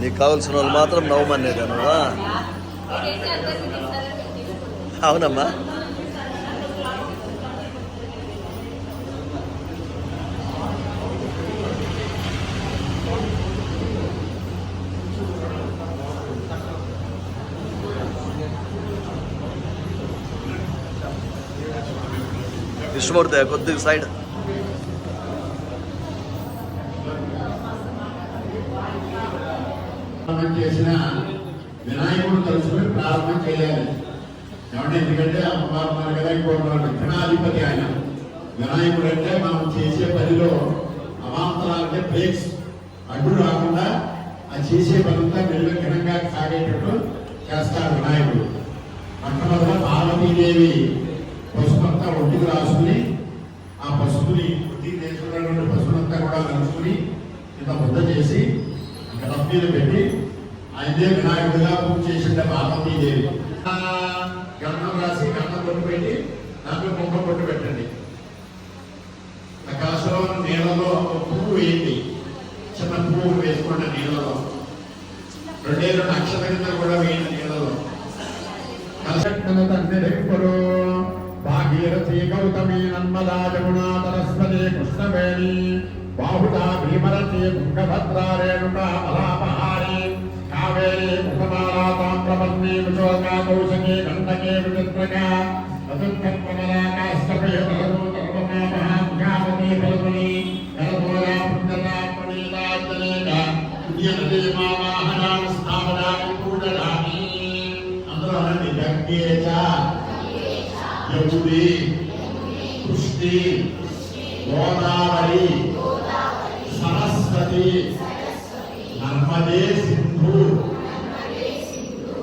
నీకు కావాల్సిన వాళ్ళు మాత్రం నవ్వమనేదా నువ్వా అవునమ్మా. విష్ణుమూర్తి కొద్దిగా సైడ్. చేసిన వినాయకుడు తలుచుకొని ప్రారంభం చేయాలి. ఏమంటే ఎందుకంటే అమ్మవారు మన కదా ఇంకోటి విఘ్నాధిపతి ఆయన. వినాయకుడు అంటే మనం చేసే పనిలో అవాంతరాలంటే బ్రేక్స్. అడ్డు రాకుండా ఆ చేసే పనంతా నిర్విఘ్నంగా సాగేటట్టు చేస్తాడు వినాయకుడు. మొట్టమొదట పార్వతీదేవి పసుపంతా ఒడ్డుకు రాసుకుని ఆ పసుపుని ఒడ్డి చేసుకున్నటువంటి పసుపునంతా కూడా కలుసుకుని ఇంత ముద్ద చేసి గడప మీద పెట్టి ఆయనే వినాయకుడిగా పూజ చేసిండే పార్వతీదేవి ఆ, గంధం రాసి గంధం కొట్టు పెట్టి దాంట్లో కుంభ కొట్టు పెట్టండి. ఆ నీళ్ళలో ఒక పువ్వు వేయండి చిన్న పువ్వు వేసుకోండి నీళ్ళలో. రెండే రెండు అక్షత కింద కూడా వేయండి నీళ్ళలో. కలిసి తండ్రి రెప్పుడు భాగీరథి గౌతమీ నన్మదా జమునా సరస్వతి కృష్ణవేణి బాహుదా భీమరసి తుంగభద్రా రేణుకా మలాపహారి కావేరి ముఖమాలా తామ్రపర్ణి విశోకా కౌశకే గండకే విచిత్రక చతుర్కమలా కాష్టపయ తలదు తర్వమా ఫలముని కరదోరా పుణ్యతా స్థాపనామి అందులో అనండి గంగేచ యముడి కృష్ణి గోదావరి సరస్వతి నర్మదే సింధు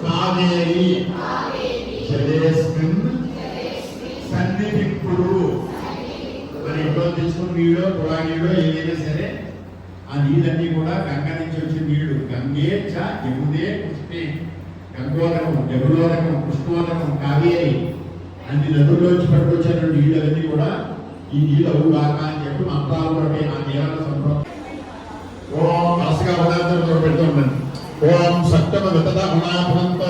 కావేరి జలేస్మిన్ సన్నిధిప్పుడు మరి ఇంట్లో తీసుకున్న నీడో కుళా ఏదైనా సరే ఆ నీళ్ళన్నీ కూడా గంగ నుంచి వచ్చిన నీళ్ళు. గంగే చ యముదే కృష్ణే గంగోదకం యములోదకం కృష్ణోదకం కావేరి. అన్ని నదుల్లోంచి పట్టుకొచ్చిన నీళ్ళన్నీ కూడా ఈ నీళ్ళు అవు కాక అని చెప్పి మంత్రాలు పడి ఆ నీళ్ళ సంప్రదాయం. ఓం కలసగా పదార్థంలో పెడుతూ ఉండండి ఓం సప్తమ వితద గుణాపురంతో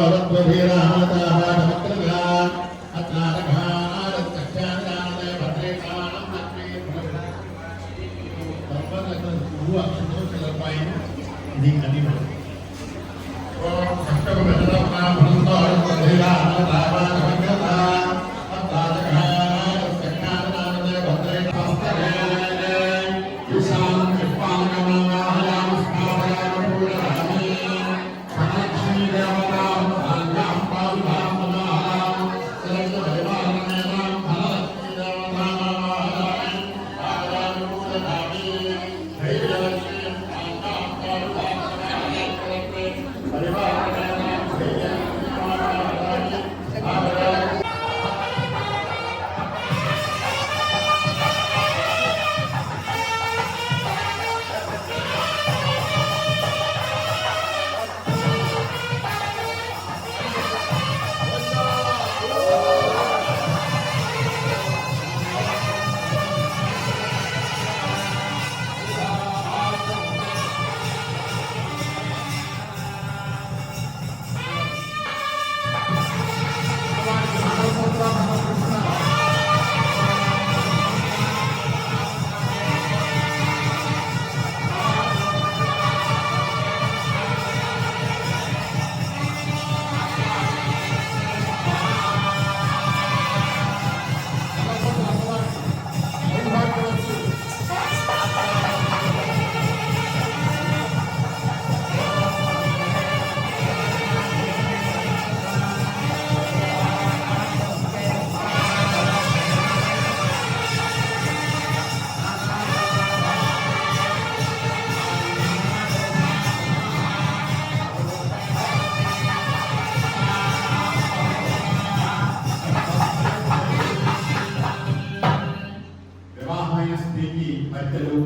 వివాహమైన స్త్రీకి మధ్యలు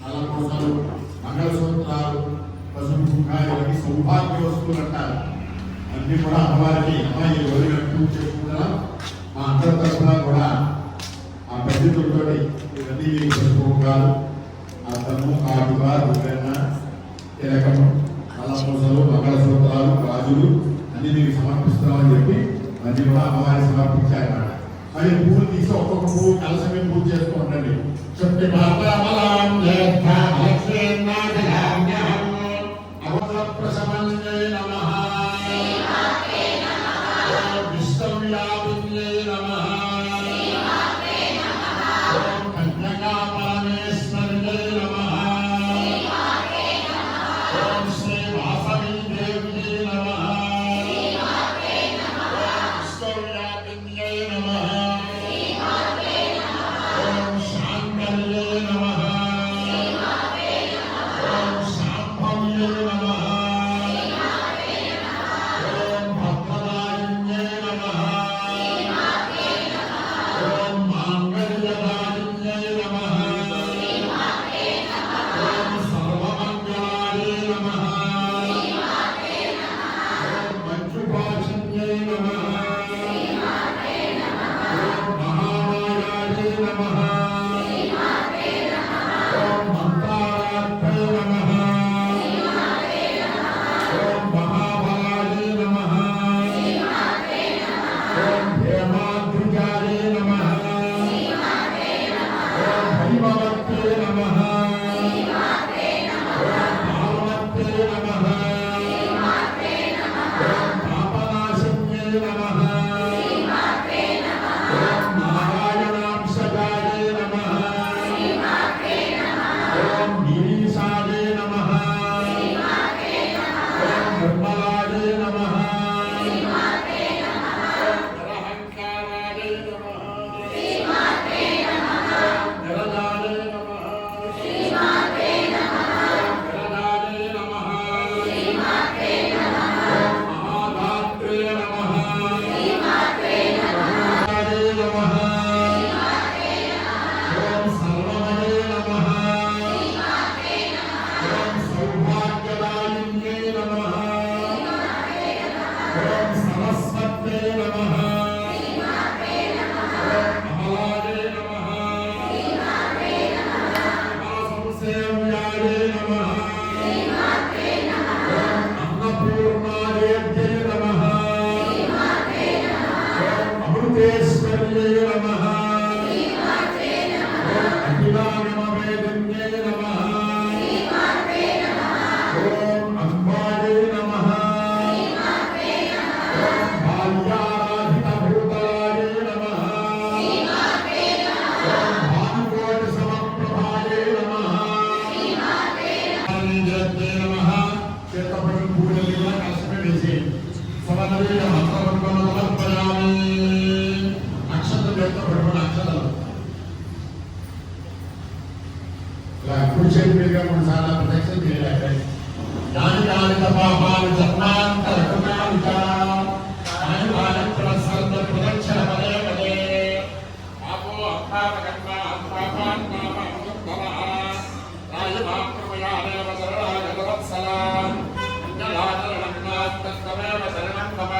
నలపూసలు మంగళసూత్రాలు పసుపు కుంకాయలకి సౌభాగ్య వస్తువులు అంటారు. అన్ని కూడా అమ్మవారికి అమ్మాయి వదిలినట్టు చేసుకుంటున్నాం మా అందరి తరఫున కూడా ఆ పెద్దలతో ఇవన్నీ మీకు పసుపు కుంకాలు అద్దము కాటుక రుద్రన్న తిలకము నల్లపూసలు మంగళసూత్రాలు గాజులు అన్ని మీకు సమర్పిస్తామని చెప్పి అన్ని కూడా అమ్మవారి సమర్పించారన్నమాట それ ఓం నమః కుడి చేతి మీదుగా మూడు సార్లు ప్రదక్షిణ చేయాలి యాని యాని తపాపాని జన్మాంతరకుమాని చ యాని యాని ప్రసన్న ప్రదక్షిణ పదే పదే పాపో అపాపకర్మ అపాపాన్ పాప అమృతమః రాజమాం కృపయాదేవ సరళాయ వత్సలా అంజలాచరణాత్తమేవ శరణం మమ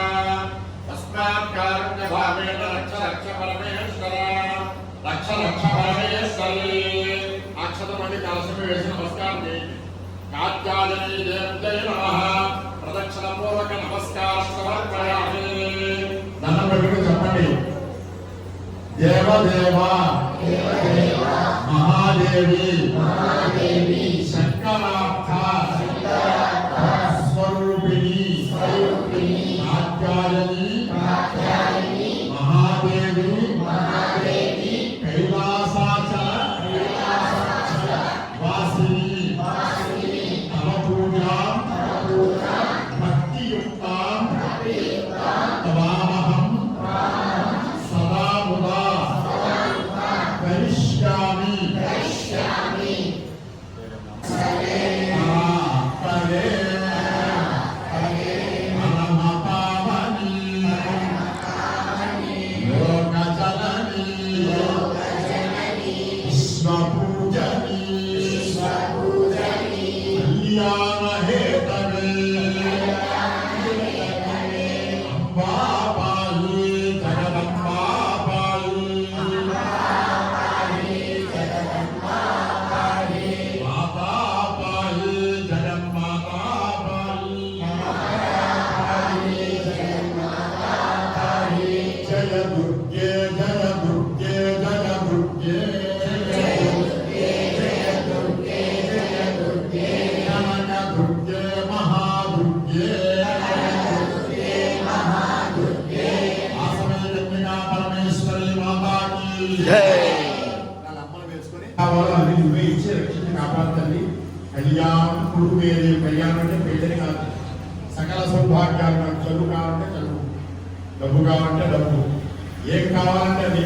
తస్మాత్ కారుణ్య భావేన రక్ష రక్ష పరమేశ్వర రక్ష రక్ష పరమేశ్వరి అక్షతమణి కలశమి వేసి నమస్కారం చేయండి కాత్యాయని దేవతై నమః. ప్రదక్షిణ పూర్వక నమస్కార సమర్పయామి. దండం పెట్టుకుని చెప్పండి. దేవదేవ. మహాదేవి. వాళ్ళ అమ్మను వేసుకొని కావాలో నువ్వే ఇచ్చి రక్షించి కాపాడుతుంది కళ్యాణం కొడుకు కళ్యాణం అంటే పెళ్ళని కాదు. సకల సౌభాగ్యాలు నాకు. చదువు కావాలంటే చదువు. డబ్బు కావాలంటే డబ్బు. ఏం కావాలంటే అది.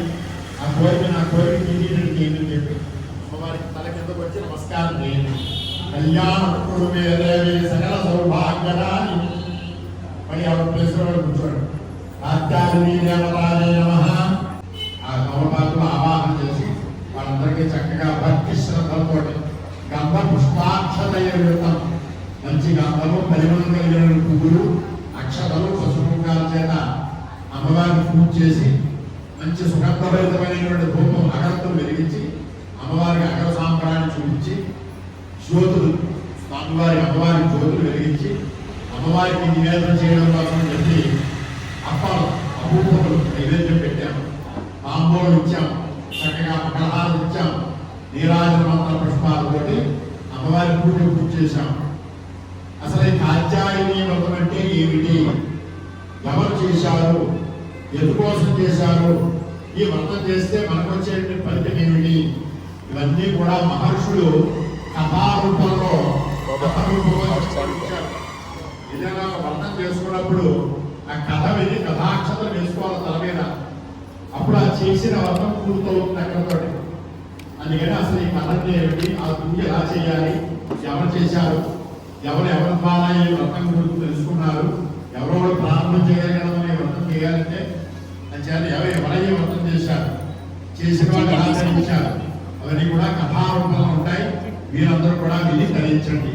ఆ కోరిక నా కోరిక తీయడానికి ఏంటని చెప్పి. అమ్మవారికి తల కిందకు వచ్చి నమస్కారం చేయండి. కళ్యాణం కొడుకు సకల సౌభాగ్యరాని మరి ఎవరి ప్లేస్లో వాడు కూర్చోడు వాళ్ళందరికీ చక్కగా భక్తి శ్రద్ధలతో గంధ పుష్పాక్షతయ విడతాం మంచి గంధము పరిమళం కలిగిన పువ్వులు అక్షతలు పశుపుంగాల చేత అమ్మవారిని పూజ చేసి మంచి సుగంధభరితమైనటువంటి ధూపం అగరత్వం వెలిగించి అమ్మవారికి అగర సాంప్రాన్ని చూపించి జ్యోతులు స్వామివారి అమ్మవారి జ్యోతులు వెలిగించి అమ్మవారికి నివేదన చేయడం కోసం చెప్పి అప్పాలు అపూపములు నైవేద్యం పెట్టాము. తాంబూలం ఇచ్చాము. చక్కగా పలహారం ఇచ్చాము నీరాజమంత్ర పుష్పాలతోటి అమ్మవారి పూజ పూజ చేశాం. అసలు ఈ కాత్యాయని వ్రతం అంటే ఏమిటి? ఎవరు చేశారు? ఎందుకోసం చేశారు? ఈ వ్రతం చేస్తే మనకు వచ్చే ఫలితం ఏమిటి? ఇవన్నీ కూడా మహర్షులు కథారూపంలో ఏదైనా వ్రతం చేసుకున్నప్పుడు ఆ కథ విని కథాక్షతలు వేసుకోవాలి తల మీద. అప్పుడు ఆ చేసిన వ్రతం పూర్తవుతుంది అక్కడతో అందుకని అసలు ఈ కథ ఏమిటి? ఆ పూజ ఎలా చేయాలి? ఎవరు చేశారు? ఎవరు ఎవరి ద్వారా ఈ వ్రతం గురించి తెలుసుకున్నారు? ఎవరో ఒకరు ప్రారంభం చేయగలగడం అనే వ్రతం చేయాలంటే అని చేయాలి ఎవరు ఎవరయ్యే వ్రతం చేశారు? చేసిన వాళ్ళు ఆచరించారు అవన్నీ కూడా కథారూపంలో ఉంటాయి. మీరందరూ కూడా విని ధరించండి.